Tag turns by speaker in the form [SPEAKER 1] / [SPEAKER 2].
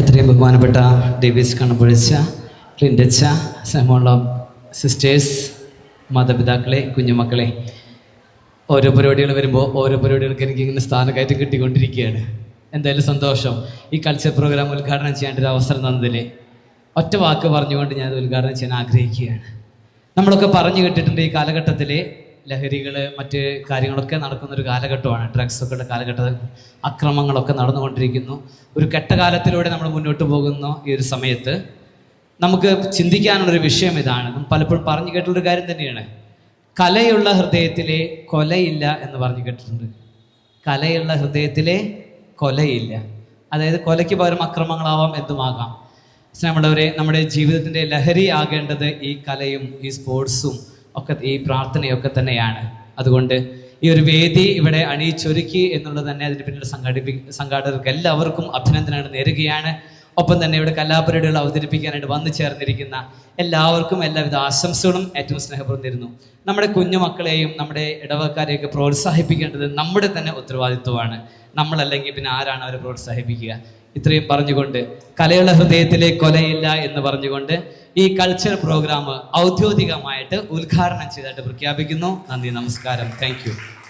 [SPEAKER 1] എത്രയും ബഹുമാനപ്പെട്ട Davis കണ്ണപ്പൊഴിച്ച ക്ലിൻഡച്ച സമോള sisters മാതാപിതാക്കളെ കുഞ്ഞുമക്കളെ ഓരോ പരിപാടികൾ വരുമ്പോൾ ഓരോ പരിപാടികൾക്ക് എനിക്ക് ഇങ്ങനെ സ്ഥാനക്കയറ്റം കിട്ടിക്കൊണ്ടിരിക്കുകയാണ്. എന്തായാലും സന്തോഷം. ഈ കൾച്ചർ പ്രോഗ്രാം ഉദ്ഘാടനം ചെയ്യേണ്ട ഒരു അവസരം തന്നതിൽ ഒറ്റ വാക്ക് പറഞ്ഞുകൊണ്ട് ഞാൻ ഉദ്ഘാടനം ചെയ്യാൻ ആഗ്രഹിക്കുകയാണ്. നമ്മളൊക്കെ പറഞ്ഞു കേട്ടിട്ടുണ്ട് ഈ കാലഘട്ടത്തിൽ ലഹരികൾ മറ്റ് കാര്യങ്ങളൊക്കെ നടക്കുന്ന ഒരു കാലഘട്ടമാണ്. ഡ്രഗ്സ് ഒക്കെ ഉള്ള കാലഘട്ടം അക്രമങ്ങളൊക്കെ നടന്നുകൊണ്ടിരിക്കുന്നു. ഒരു കെട്ടകാലത്തിലൂടെ നമ്മൾ മുന്നോട്ട് പോകുന്ന ഈ ഒരു സമയത്ത്. നമുക്ക് ചിന്തിക്കാനുള്ളൊരു വിഷയം ഇതാണ്. പലപ്പോഴും പറഞ്ഞു കേട്ടുള്ളൊരു കാര്യം തന്നെയാണ്. കലയുള്ള ഹൃദയത്തിലെ കൊലയില്ല എന്ന് പറഞ്ഞു കേട്ടിട്ടുണ്ട്. കലയുള്ള ഹൃദയത്തിലെ കൊലയില്ല. അതായത് കൊലയ്ക്ക് പകരം അക്രമങ്ങളാവാം എന്തുമാകാം. സ്നേഹമുള്ളവരെ നമ്മുടെ ജീവിതത്തിന്റെ ലഹരി ആകേണ്ടത് ഈ കലയും ഈ സ്പോർട്സും ഒക്കെ ഈ പ്രാർത്ഥനയൊക്കെ തന്നെയാണ്. അതുകൊണ്ട് ഈ ഒരു വേദി ഇവിടെ അണിയിച്ചൊരുക്കി എന്നുള്ളത് തന്നെ അതിന് പിന്നിൽ സംഘടിപ്പി സംഘാടകർക്ക് എല്ലാവർക്കും അഭിനന്ദനങ്ങൾ നേരുകയാണ്. ഒപ്പം തന്നെ ഇവിടെ കലാപരിപാടികൾ അവതരിപ്പിക്കാനായിട്ട് വന്നു ചേർന്നിരിക്കുന്ന എല്ലാവർക്കും എല്ലാവിധ ആശംസകളും ഏറ്റവും സ്നേഹപൂർവം നമ്മുടെ കുഞ്ഞു മക്കളെയും നമ്മുടെ ഇടവക്കാരെയൊക്കെ പ്രോത്സാഹിപ്പിക്കേണ്ടത് നമ്മുടെ തന്നെ ഉത്തരവാദിത്വമാണ്. നമ്മളല്ലെങ്കിൽ പിന്നെ ആരാണ് അവരെ പ്രോത്സാഹിപ്പിക്കുക? ഇത്രയും പറഞ്ഞുകൊണ്ട് കലയുള്ള ഹൃദയത്തിലെ കൊലയില്ല എന്ന് പറഞ്ഞുകൊണ്ട് ഈ കൾച്ചർ പ്രോഗ്രാം ഔദ്യോഗികമായിട്ട് ഉദ്ഘാടനം ചെയ്തായിട്ട് പ്രഖ്യാപിക്കുന്നു. നന്ദി നമസ്കാരം. താങ്ക്